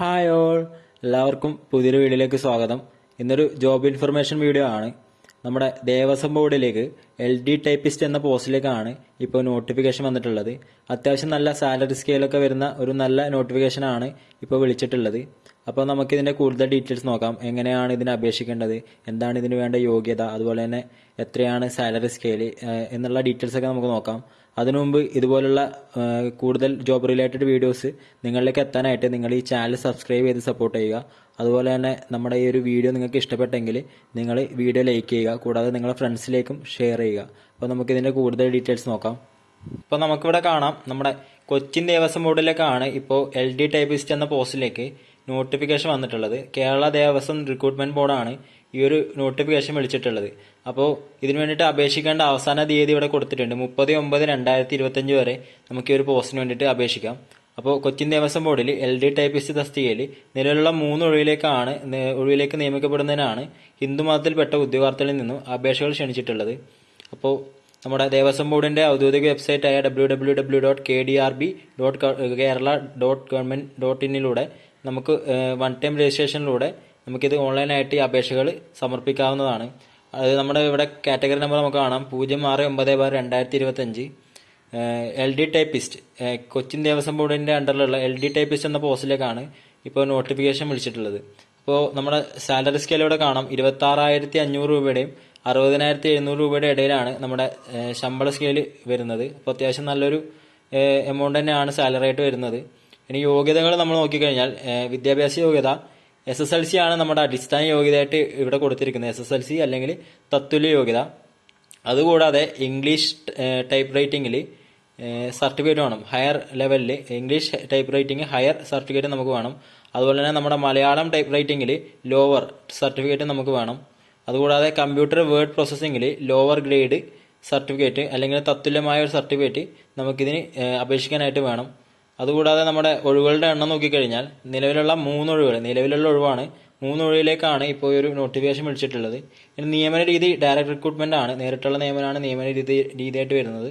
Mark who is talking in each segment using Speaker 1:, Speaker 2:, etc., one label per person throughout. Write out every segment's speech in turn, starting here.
Speaker 1: Hi all എല്ലാവർക്കും പുതിയൊരു വീഡിയോയിലേക്ക് സ്വാഗതം. ഇന്നൊരു ജോബ് ഇൻഫർമേഷൻ വീഡിയോ ആണ്. നമ്മുടെ ദേവസ്വം ബോർഡിലേക്ക് എൽ ഡി ടൈപ്പിസ്റ്റ് എന്ന പോസ്റ്റിലേക്കാണ് ഇപ്പോൾ നോട്ടിഫിക്കേഷൻ വന്നിട്ടുള്ളത്. അത്യാവശ്യം നല്ല സാലറി സ്കെയിലൊക്കെ വരുന്ന ഒരു നല്ല നോട്ടിഫിക്കേഷനാണ് ഇപ്പോൾ വിളിച്ചിട്ടുള്ളത്. അപ്പോൾ നമുക്ക് ഇതിന്റെ കൂടുതൽ ഡീറ്റെയിൽസ് നോക്കാം. എങ്ങനെയാണ് ഇതിന് അപേക്ഷിക്കേണ്ടത്? എന്താണ് ഇതിന് വേണ്ട യോഗ്യത? അതുപോലെ തന്നെ എത്രയാണ് സാലറി സ്കെയിൽ എന്നുള്ള ഡീറ്റെയിൽസ് ഒക്കെ നമുക്ക് നോക്കാം. അതിനു മുമ്പ് ഇതുപോലുള്ള കൂടുതൽ ജോബ് റിലേറ്റഡ് വീഡിയോസ് നിങ്ങളിലേക്ക് എത്താനായിട്ട് നിങ്ങൾ ഈ ചാനൽ സബ്സ്ക്രൈബ് ചെയ്ത് സപ്പോർട്ട് ചെയ്യുക. അതുപോലെ തന്നെ നമ്മുടെ ഈ ഒരു വീഡിയോ നിങ്ങൾക്ക് ഇഷ്ടപ്പെട്ടെങ്കിൽ നിങ്ങൾ വീഡിയോ ലൈക്ക് ചെയ്യുക. കൂടാതെ നിങ്ങളുടെ ഫ്രണ്ട്സിലേക്കും ഷെയർ ചെയ്യുക. അപ്പോൾ നമുക്ക് ഇതിന്റെ കൂടുതൽ ഡീറ്റെയിൽസ് നോക്കാം. ഇപ്പോൾ നമുക്കിവിടെ കാണാം. നമ്മുടെ കൊച്ചിൻ ദേവസ്വം ബോർഡിലേക്കാണ് ഇപ്പോൾ എൽ ഡി ടൈപ്പിസ്റ്റ് എന്ന പോസ്റ്റിലേക്ക് നോട്ടിഫിക്കേഷൻ വന്നിട്ടുള്ളത്. കേരള ദേവസ്വം റിക്രൂട്ട്മെന്റ് ബോർഡാണ് ഈ ഒരു നോട്ടിഫിക്കേഷൻ വിളിച്ചിട്ടുള്ളത്. അപ്പോൾ ഇതിനു വേണ്ടിയിട്ട് അപേക്ഷിക്കേണ്ട അവസാന തീയതി ഇവിടെ കൊടുത്തിട്ടുണ്ട്. മുപ്പത് ഒമ്പത് രണ്ടായിരത്തി ഇരുപത്തഞ്ച് വരെ നമുക്ക് ഈ ഒരു പോസ്റ്റിന് വേണ്ടിയിട്ട് അപേക്ഷിക്കാം. അപ്പോൾ കൊച്ചിൻ ദേവസ്വം ബോർഡിൽ എൽ ഡി ടൈപ്പിസ്റ്റ് തസ്തികയിൽ നിലവിലുള്ള മൂന്ന് ഒഴിവിലേക്കാണ് ഒഴിവിലേക്ക് നിയമിക്കപ്പെടുന്നതിനാണ് ഹിന്ദു മതത്തിൽപ്പെട്ട ഉദ്യോഗാർത്ഥികളിൽ നിന്നും അപേക്ഷകൾ ക്ഷണിച്ചിട്ടുള്ളത്. അപ്പോൾ നമ്മുടെ ദേവസ്വം ബോർഡിന്റെ ഔദ്യോഗിക വെബ്സൈറ്റായ W W W dot K D R B dot Kerala dot government dot ഇന്നിലൂടെ നമുക്ക് വൺ ടൈം രജിസ്ട്രേഷനിലൂടെ നമുക്കിത് ഓൺലൈനായിട്ട് ഈ അപേക്ഷകൾ സമർപ്പിക്കാവുന്നതാണ്. അതായത് നമ്മുടെ ഇവിടെ കാറ്റഗറി നമ്പർ നമുക്ക് കാണാം. പൂജ്യം ആറ് ഒമ്പത് ബാർ രണ്ടായിരത്തി ഇരുപത്തഞ്ച് L D typist Cochin Devaswom ബോർഡിന്റെ അണ്ടറിലുള്ള എൽ ഡി ടൈപ്പിസ്റ്റ് എന്ന പോസ്റ്റിലേക്കാണ് ഇപ്പോൾ നോട്ടിഫിക്കേഷൻ വിളിച്ചിട്ടുള്ളത്. അപ്പോൾ നമ്മുടെ സാലറി സ്കെയിൽ ഇവിടെ കാണാം. ഇരുപത്തി ആറായിരത്തി അഞ്ഞൂറ് രൂപയുടെയും അറുപതിനായിരത്തി എഴുന്നൂറ് രൂപയുടെ ഇടയിലാണ് നമ്മുടെ ശമ്പള സ്കെയിൽ വരുന്നത്. അപ്പോൾ അത്യാവശ്യം നല്ലൊരു എമൗണ്ട് തന്നെയാണ് സാലറി ആയിട്ട് വരുന്നത്. ഇനി യോഗ്യതകൾ നമ്മൾ നോക്കിക്കഴിഞ്ഞാൽ വിദ്യാഭ്യാസ യോഗ്യത എസ് എസ് എൽ സി ആണ് നമ്മുടെ അടിസ്ഥാന യോഗ്യതയായിട്ട് ഇവിടെ കൊടുത്തിരിക്കുന്നത്. എസ് എസ് എൽ സി അല്ലെങ്കിൽ തത്തുല്യ യോഗ്യത. അതുകൂടാതെ ഇംഗ്ലീഷ് ടൈപ്പ് റൈറ്റിംഗിൽ സർട്ടിഫിക്കറ്റ് വേണം. ഹയർ ലെവലിൽ English type writing higher certificate നമുക്ക് വേണം. അതുപോലെ തന്നെ നമ്മുടെ മലയാളം ടൈപ്പ് റൈറ്റിംഗിൽ ലോവർ സർട്ടിഫിക്കറ്റ് നമുക്ക് വേണം. അതുകൂടാതെ കമ്പ്യൂട്ടർ വേർഡ് പ്രോസസ്സിംഗിൽ ലോവർ ഗ്രേഡ് സർട്ടിഫിക്കറ്റ് അല്ലെങ്കിൽ തത്തുല്യമായ ഒരു സർട്ടിഫിക്കറ്റ് നമുക്കിതിന് അപേക്ഷിക്കാനായിട്ട് വേണം. അതുകൂടാതെ നമ്മുടെ ഒഴിവുകളുടെ എണ്ണം നോക്കിക്കഴിഞ്ഞാൽ നിലവിലുള്ള മൂന്ന് ഒഴിവുകൾ നിലവിലുള്ള ഒഴിവാണ് മൂന്ന് ഒഴിവിലേക്കാണ് ഇപ്പോൾ ഒരു നോട്ടിഫിക്കേഷൻ വിളിച്ചിട്ടുള്ളത്. ഇനി നിയമന രീതി ഡയറക്ട് റിക്രൂട്ട്മെന്റ് ആണ് നേരിട്ടുള്ള നിയമനമാണ് നിയമന രീതി രീതിയായിട്ട് വരുന്നത്.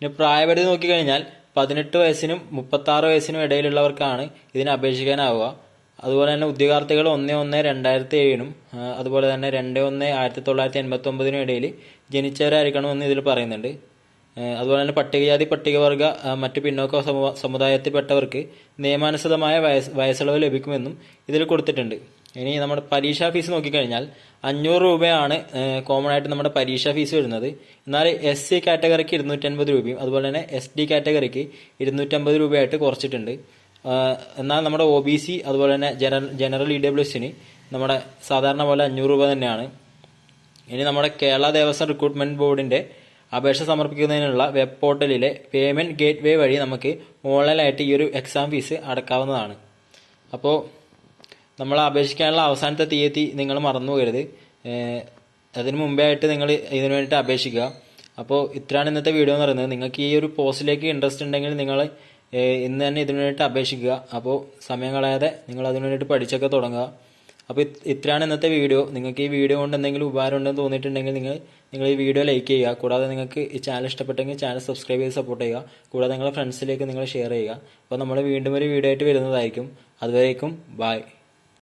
Speaker 1: ഇനി പ്രായപരിധി നോക്കിക്കഴിഞ്ഞാൽ പതിനെട്ട് വയസ്സിനും മുപ്പത്താറ് വയസ്സിനും ഇടയിലുള്ളവർക്കാണ് ഇതിന് അപേക്ഷിക്കാനാവുക. അതുപോലെ തന്നെ ഉദ്യോഗാർത്ഥികൾ ഒന്ന് ഒന്ന് രണ്ടായിരത്തി ഏഴിനും അതുപോലെ തന്നെ രണ്ട് ഒന്ന് ആയിരത്തി തൊള്ളായിരത്തി എൺപത്തി ഒമ്പതിനും ഇടയിൽ ജനിച്ചവരായിരിക്കണമെന്ന് ഇതിൽ പറയുന്നുണ്ട്. അതുപോലെ തന്നെ പട്ടികജാതി പട്ടികവർഗ മറ്റ് പിന്നോക്ക സമു- സമുദായത്തിൽപ്പെട്ടവർക്ക് നിയമാനുസൃതമായ വയസ് വയസ്സിളവ് ലഭിക്കുമെന്നും ഇതിൽ കൊടുത്തിട്ടുണ്ട്. ഇനി നമ്മുടെ പരീക്ഷാ ഫീസ് നോക്കിക്കഴിഞ്ഞാൽ അഞ്ഞൂറ് രൂപയാണ് കോമൺ ആയിട്ട് നമ്മുടെ പരീക്ഷാ ഫീസ് വരുന്നത്. എന്നാൽ എസ് സി കാറ്റഗറിക്ക് ഇരുന്നൂറ്റൻപത് രൂപയും അതുപോലെ തന്നെ എസ് ഡി കാറ്റഗറിക്ക് ഇരുന്നൂറ്റമ്പത് രൂപയായിട്ട് കുറച്ചിട്ടുണ്ട്. എന്നാൽ നമ്മുടെ ഒ ബി സി അതുപോലെ തന്നെ ജനറൽ ജനറൽ ഇ ഡബ്ല്യു എസിന് നമ്മുടെ സാധാരണ പോലെ അഞ്ഞൂറ് രൂപ തന്നെയാണ്. ഇനി നമ്മുടെ കേരള ദേവസ്വം റിക്രൂട്ട്മെന്റ് ബോർഡിന്റെ അപേക്ഷ സമർപ്പിക്കുന്നതിനുള്ള വെബ് പോർട്ടലിലെ പേയ്മെന്റ് ഗേറ്റ് വേ വഴി നമുക്ക് ഓൺലൈനായിട്ട് ഈ ഒരു എക്സാം ഫീസ് അടക്കാവുന്നതാണ്. അപ്പോൾ നമ്മൾ അപേക്ഷിക്കാനുള്ള അവസാനത്തെ തീയതി നിങ്ങൾ മറന്നു പോകരുത്. അതിന് മുമ്പേ ആയിട്ട് നിങ്ങൾ ഇതിനു വേണ്ടിയിട്ട് അപേക്ഷിക്കുക. അപ്പോൾ ഇത്രയാണ് ഇന്നത്തെ വീഡിയോ എന്ന് പറയുന്നത്. നിങ്ങൾക്ക് ഈ ഒരു പോസ്റ്റിലേക്ക് ഇൻട്രസ്റ്റ് ഉണ്ടെങ്കിൽ നിങ്ങൾ ഇന്ന് തന്നെ ഇതിനു വേണ്ടിയിട്ട് അപേക്ഷിക്കുക. അപ്പോൾ സമയം കളയാതെ നിങ്ങൾ അതിനു വേണ്ടിയിട്ട് പഠിച്ചൊക്കെ തുടങ്ങുക. അപ്പോൾ ഇത്രയാണ് ഇന്നത്തെ വീഡിയോ. നിങ്ങൾക്ക് ഈ വീഡിയോ കൊണ്ട് എന്തെങ്കിലും ഉപകാരം ഉണ്ടെന്ന് തോന്നിയിട്ടുണ്ടെങ്കിൽ നിങ്ങൾ നിങ്ങൾ ഈ വീഡിയോ ലൈക്ക് ചെയ്യുക. കൂടാതെ നിങ്ങൾക്ക് ഈ ചാനൽ ഇഷ്ടപ്പെട്ടെങ്കിൽ ചാനൽ സബ്സ്ക്രൈബ് ചെയ്ത് സപ്പോർട്ട് ചെയ്യുക. കൂടാതെ നിങ്ങളുടെ ഫ്രണ്ട്സിലേക്ക് നിങ്ങൾ ഷെയർ ചെയ്യുക. അപ്പോൾ നമ്മൾ വീണ്ടും ഒരു വീഡിയോ ആയിട്ട് വരുന്നതായിരിക്കും. അതുവരേക്കും ബായ്